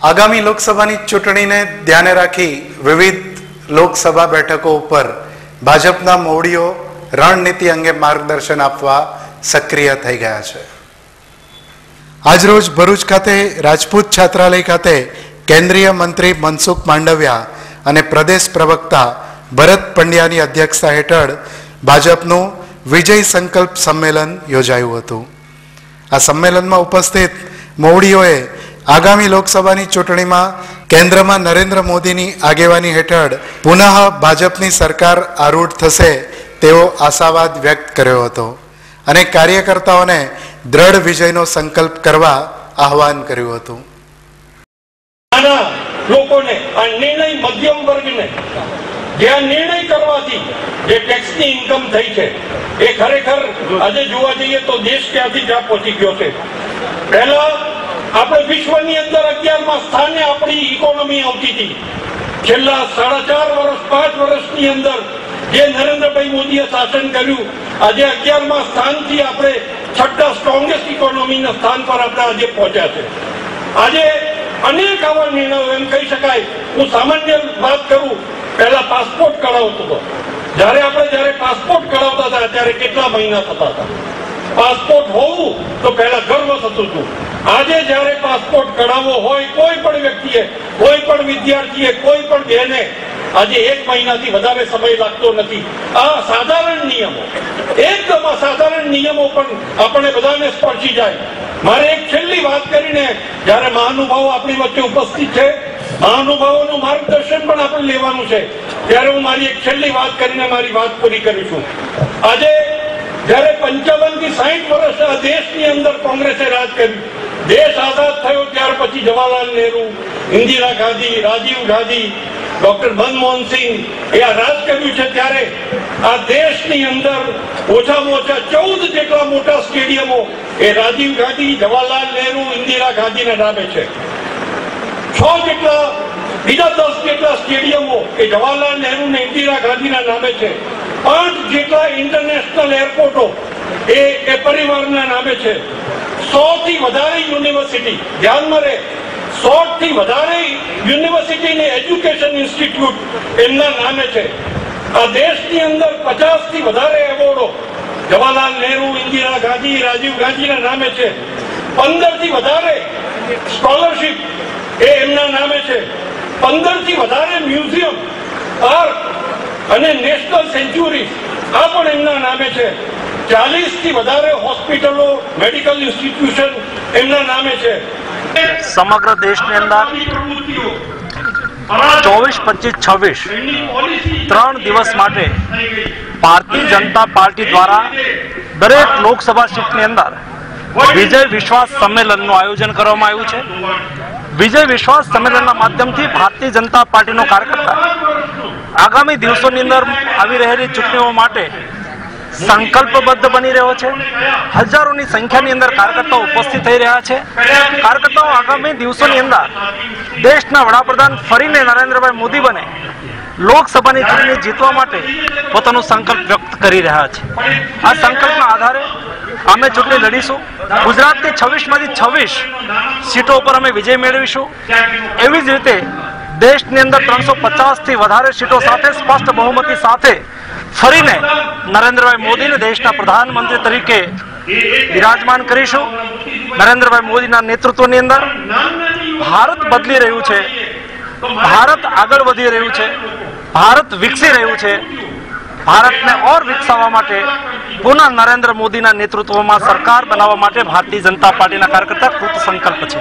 આગામી લોકસભાની ચૂંટણીને ધ્યાને રાખી વિવિધ લોકસભા બેઠકો ઉપર ભાજપના મોવડીઓ રણનીતિ અંગે માર્ગદર્શન આપવા સક્રિય થઈ ગયા છે. આજરોજ ભરૂચ ખાતે રાજપૂત છાત્રાલય ખાતે કેન્દ્રીય મંત્રી મનસુખ માંડવિયા અને પ્રદેશ પ્રવક્તા ભરત પંડ્યાની અધ્યક્ષતા હેઠળ ભાજપનું વિજય સંકલ્પ સંમેલન યોજાયું હતું. આ સંમેલનમાં ઉપસ્થિત મોવડીઓએ આગામી લોકસભાની ચૂંટણીમાં કેન્દ્રમાં નરેન્દ્ર મોદીની આગેવાની હેઠળ પુનઃ ભાજપની સરકાર આરૂઢ થશે તેવો આશાવાદ વ્યક્ત કર્યો હતો. અને કાર્યકર્તાઓને દ્રઢ વિજયનો સંકલ્પ કરવા આહવાન કર્યું હતું. લોકોને આ નિર્ણય મધ્યમ વર્ગને જે આ નિર્ણય કરવાથી જે ટેક્સની ઇન્કમ થઈ છે, એ ખરેખર આજે જોવા જઈએ તો દેશ ક્યાંથી ક્યાં પહોંચી ગયો છે? પહેલા આપણે વિશ્વની અંદર અગિયારમાં સ્થાને આપણી ઇકોનોમી આવતી હતી. છેલ્લા સાડા ચાર વર્ષ, પાંચ વર્ષની અંદર જે નરેન્દ્રભાઈ મોદીએ શાસન કર્યું, આજે અગિયારમાં સ્થાનથી આપણે છઠ્ઠા સ્ટ્રોંગેસ્ટ ઇકોનોમીના સ્થાન પર આપણે આજે પહોંચ્યા છે. આજે અનેક આવા નિર્ણયો એમ કહી શકાય, હું સામાન્ય વાત કરું, પહેલા પાસપોર્ટ કઢાવતો હતો. જ્યારે આપણે જ્યારે પાસપોર્ટ કઢાવતા હતા, ત્યારે કેટલા મહિના થતા હતા? પાસપોર્ટ હોવું તો પહેલા ગર્વ થતું હતું. આજે જ્યારે પાસપોર્ટ કઢાવવો હોય, કોઈ પણ વ્યક્તિએ, કોઈ પણ વિદ્યાર્થીએ, કોઈ પણ બહેને, આજે એક મહિનાથી વધારે સમય લાગતો નથી. આ સાધારણ નિયમો, એકદમ આ સાધારણ નિયમો પણ આપણે બધાને સ્પર્શી જાય. મારે એક છેલ્લી વાત કરીને, જ્યારે મહાનુભાવો આપણી વચ્ચે ઉપસ્થિત છે, મહાનુભાવોનું માર્ગદર્શન પણ આપણે લેવાનું છે, ત્યારે હું મારી એક છેલ્લી વાત કરીને મારી વાત પૂરી કરીશું આજે જ્યારે પંચાવનથી સાહીઠ વર્ષ દેશની અંદર કોંગ્રેસે રાજ કર્યું દેશ આઝાદ થયો ત્યાર પછી જવાહરલાલ નહેરુ, ઇન્દિરા ગાંધી, રાજીવ ગાંધી, ડોક્ટર મનમોહન સિંહ, એ આ રાજ કર્યું છે ત્યારે આ દેશની અંદર ઓછામાં ઓછા ચૌદ જેટલા મોટા સ્ટેડિયમો એ રાજીવ ગાંધી, જવાહરલાલ નહેરુ, ઇન્દિરા ગાંધીના નામે છે. છ જેટલા, બીજા દસ જેટલા સ્ટેડિયમો એ જવાહરલાલ નહેરુ ને ઇન્દિરા ગાંધીના નામે છે. પાંચ જેટલા ઇન્ટરનેશનલ એરપોર્ટો એ એ પરિવારના નામે છે. સો થી વધારે યુનિવર્સિટી, ધ્યાનમાં રહે. સો થી વધારે યુનિવર્સિટી ને એજ્યુકેશન ઇન્સ્ટિટ્યૂટ એમના નામે છે. આ દેશની અંદર પચાસથી વધારે એવોર્ડો જવાહરલાલ નહેરુ, ઇન્દિરા ગાંધી, રાજીવ ગાંધીના નામે છે. પંદરથી વધારે સ્કોલરશીપ એ એમના નામે છે. પંદરથી વધારે મ્યુઝિયમ પાર્ક અને નેશનલ સેન્ચ્યુરી આ પણ એમના નામે છે. ચાલીસથી વધારે હોસ્પિટલો મેડિકલ ઇન્સ્ટિટ્યુશન એમના નામે છે. સમગ્ર દેશની અંદર ચોવીસ પચીસ છવ્વીસ ત્રણ દિવસ માટે ભારતીય જનતા પાર્ટી દ્વારા દરેક લોકસભા સીટની અંદર વિજય વિશ્વાસ સંમેલનનું આયોજન કરવામાં આવ્યું છે. વિજય વિશ્વાસ સંમેલનના માધ્યમથી ભારતીય જનતા પાર્ટીનો કાર્યકર્તા આગામી દિવસોની અંદર આવી રહેલી ચૂંટણીઓ માટે સંકલ્પબદ્ધ બની રહ્યો છે. હજારોની સંખ્યાની અંદર કાર્યકર્તાઓ ઉપસ્થિત થઈ રહ્યા છે. કાર્યકર્તાઓ આગામી દિવસોની અંદર દેશના વડાપ્રધાન ફરીને નરેન્દ્રભાઈ મોદી બને લોકસભાની ચૂંટણી જીતવા માટે પોતાનો સંકલ્પ વ્યક્ત કરી રહ્યા છે. આ સંકલ્પના આધારે અમે ચૂંટણી લડીશું. ગુજરાતની છવ્વીસમાંથી છવ્વીસ સીટો ઉપર અમે વિજય મેળવીશું. એવી જ રીતે દેશની અંદર ત્રણસો થી વધારે સીટો સાથે સ્પષ્ટ બહુમતી સાથે ફરીને નરેન્દ્રભાઈ મોદીને દેશના પ્રધાનમંત્રી તરીકે વિરાજમાન કરીશું. નરેન્દ્રભાઈ મોદીના નેતૃત્વની અંદર ભારત બદલી રહ્યું છે. ભારત આગળ વધી રહ્યું છે. ભારત વિકસી રહ્યું છે. ભારતને ઓર વિકસાવવા માટે પુનઃ નરેન્દ્ર મોદીના નેતૃત્વમાં સરકાર બનાવવા માટે ભારતીય જનતા પાર્ટીના કાર્યકર્તા કૃત સંકલ્પ છે.